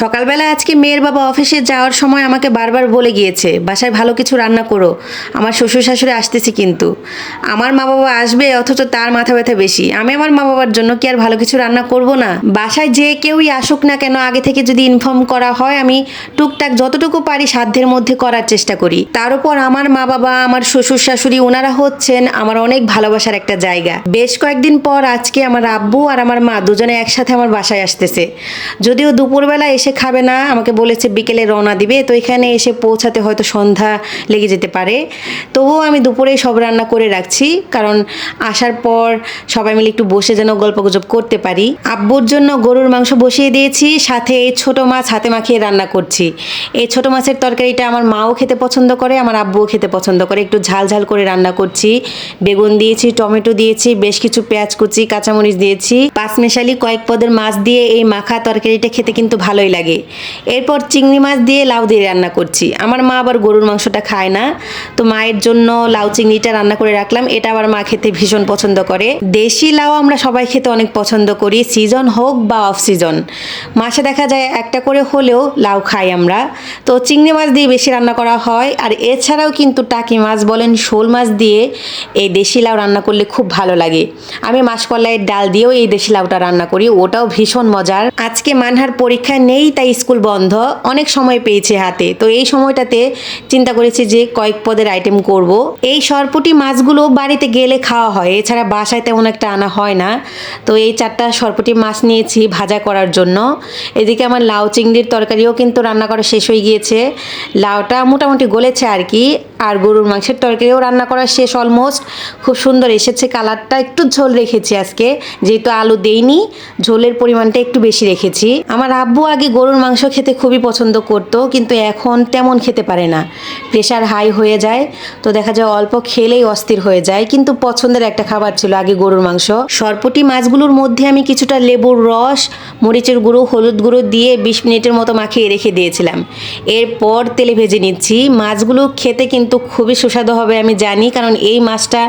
সকালবেলা আজকে মেয়ের বাবা অফিসে যাওয়ার সময় আমাকে বারবার বলে গিয়েছে, বাসায় ভালো কিছু রান্না করো। আমার শ্বশুর শাশুড়ি আসতেছি কিন্তু। আমার মা বাবা আসবে অথচ তার মাথা ব্যথা বেশি। আমি আমার মা বাবার জন্য কি আর ভালো কিছু রান্না করব না? বাসায় যে কেউই আসুক না কেন, আগে থেকে যদি ইনফর্ম করা হয়, আমি টুকটাক যতটুকু পারি সাধ্যের মধ্যে করার চেষ্টা করি। তার উপর আমার মা বাবা, আমার শ্বশুর শাশুড়ি ওনারা হচ্ছেন আমার অনেক ভালোবাসার একটা জায়গা। বেশ কয়েকদিন পর আজকে আমার আব্বু আর আমার মা দুজনে একসাথে আমার বাসায় আসতেছে। যদিও দুপুরবেলা এসে খাবে না, আমাকে বলেছে বিকেলে রওনা দিবে, তো এখানে এসে পৌঁছাতে হয়তো সন্ধ্যা লেগে যেতে পারে। তবুও আমি দুপুরেই সব রান্না করে রাখছি, কারণ আসার পর সবাই মিলে একটু বসে যেন গল্পগুজব করতে পারি। আব্বুর জন্য গরুর মাংস বসিয়ে দিয়েছি, সাথে এই ছোটো মাছ হাতে মাখিয়ে রান্না করছি। এই ছোটো মাছের তরকারিটা আমার মাও খেতে পছন্দ করে, আমার আব্বুও খেতে পছন্দ করে। একটু ঝাল ঝাল করে রান্না করছি। বেগুন দিয়েছি, টমেটো দিয়েছি, বেশ কিছু পেঁয়াজ কুচি, কাঁচামরিচ দিয়েছি। পাঁচমেশালি কয়েক পদের মাছ দিয়ে এই মাখা তরকারিটা খেতে কিন্তু ভালোই লাগে এরপর চিংড়ি মাছ দিয়ে লাউ দিয়ে রান্না করছি। আমার মা আবার গরুর মাংসটা খায় না। তো মায়ের জন্য লাউ চিংড়িটা রান্না করে রাখলাম। এটা আবার মা খেতে ভীষণ পছন্দ করে। দেশি লাউ আমরা সবাই খেতে অনেক পছন্দ করি, সিজন হোক বা অফ সিজন মাসে দেখা যায় একটা করে হলেও লাউ খাই আমরা। তো চিংড়ি মাছ দিয়ে বেশি রান্না করা হয়। আর এছাড়াও কিন্তু টাকি মাছ বলেন, শোল মাছ দিয়ে এই দেশি লাউ রান্না করলে খুব ভালো লাগে। আমি মাসকলাইয়ের ডাল দিয়েও এই দেশি লাউটা রান্না করি। ওটাও ভীষণ মজার। আজকে মানহার পরীক্ষা নেই তাই স্কুল বন্ধ, অনেক সময় পেয়েছে হাতে। তো এই সময়টাতে চিন্তা করেছি যে কয়েক পদের আইটেম করব। এই সরপুটি মাছগুলো বাড়িতে গেলে খাওয়া হয়, এছাড়া বাসায় তেমন একটা আনা হয় না। তো এই চারটা সরপুটি মাছ নিয়েছি ভাজা করার জন্য। এদিকে আমার লাউ চিংড়ির তরকারিও কিন্তু রান্না করা শেষ হয়ে গিয়েছে। লাউটা মোটামুটি গলেছে আর কি, আর গরুর মাংসের তরকারিও রান্না করা শেষ অলমোস্ট খুব সুন্দর এসেছে কালারটা, একটু ঝোল রেখেছি আজকে। যেহেতু আলু দেইনি, ঝোলের পরিমাণটা একটু বেশি রেখেছি। আমার আব্বু আগে গরুর মাংস খেতে খুবই পছন্দ করতো, কিন্তু এখন তেমন খেতে পারে না। প্রেশার হাই হয়ে যায়, তো দেখা যায় অল্প খেলেই অস্থির হয়ে যায়। কিন্তু পছন্দের একটা খাবার ছিল আগে গরুর মাংস। সরপটি মাছগুলোর মধ্যে আমি কিছুটা লেবুর রস, মরিচের গুঁড়ো, হলুদ গুঁড়ো দিয়ে বিশ মিনিটের মতো মাখিয়ে রেখে দিয়েছিলাম। এরপর তেলে ভেজে নিচ্ছি। মাছগুলো খেতে কিন্তু খুবই সুস্বাদু হবে আমি জানি, কারণ এই মাছটা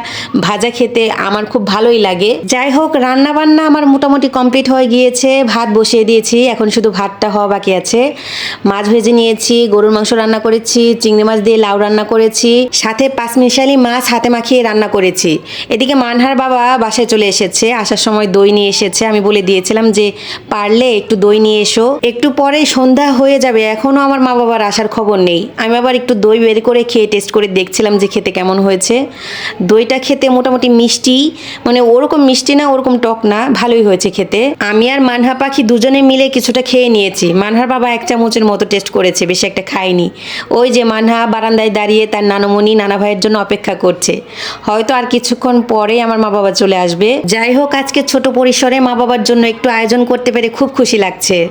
ভাজা খেতে আমার খুব ভালোই লাগে। যাই হোক রান্না বান্না আমার মোটামুটি কমপ্লিট হয়ে গিয়েছে। ভাত বসিয়ে দিয়েছি, এখন শুধু ভাতটা হওয়া বাকি আছে। মাছ ভেজে নিয়েছি, গরুর মাংস রান্না করেছি, চিংড়ি মাছ দিয়ে লাউ রান্না করেছি, সাথে পাঁচ মিশালি মাছ হাতে মাখিয়ে রান্না করেছি। এদিকে মানহার বাবা বাসায় চলে এসেছে, আসার সময় দই নিয়ে এসেছে। আমি বলে দিয়েছিলাম যে, পারলে একটু দই নিয়ে এসো। একটু পরেই সন্ধ্যা হয়ে যাবে এখনও আমার মা বাবার আসার খবর নেই। আমি আবার একটু দই বের করে খেয়ে টেস্ট করে দেখছিলাম যে, খেতে কেমন হয়েছে। দইটা খেতে মোটামুটি মিষ্টি মানে ওরকম মিষ্টি না, ওরকম টক না, ভালোই হয়েছে খেতে। আমি আর মানহা পাখি দুজনে মিলে কিছুটা খেয়ে নিয়েছি। মানহার বাবা এক চামচের মতো টেস্ট করেছে, বেশি একটা খায়নি। ওই যে মানহা বারান্দায় দাঁড়িয়ে তার নানমণি নানা ভাইয়ের জন্য অপেক্ষা করছে। হয়তো আর কিছুক্ষণ পরে আমার মা বাবা চলে আসবে। যাই হোক, আজকে ছোট পরিসরে মা বাবার জন্য একটু আয়োজন করতে পেরে খুব খুশি লাগছে।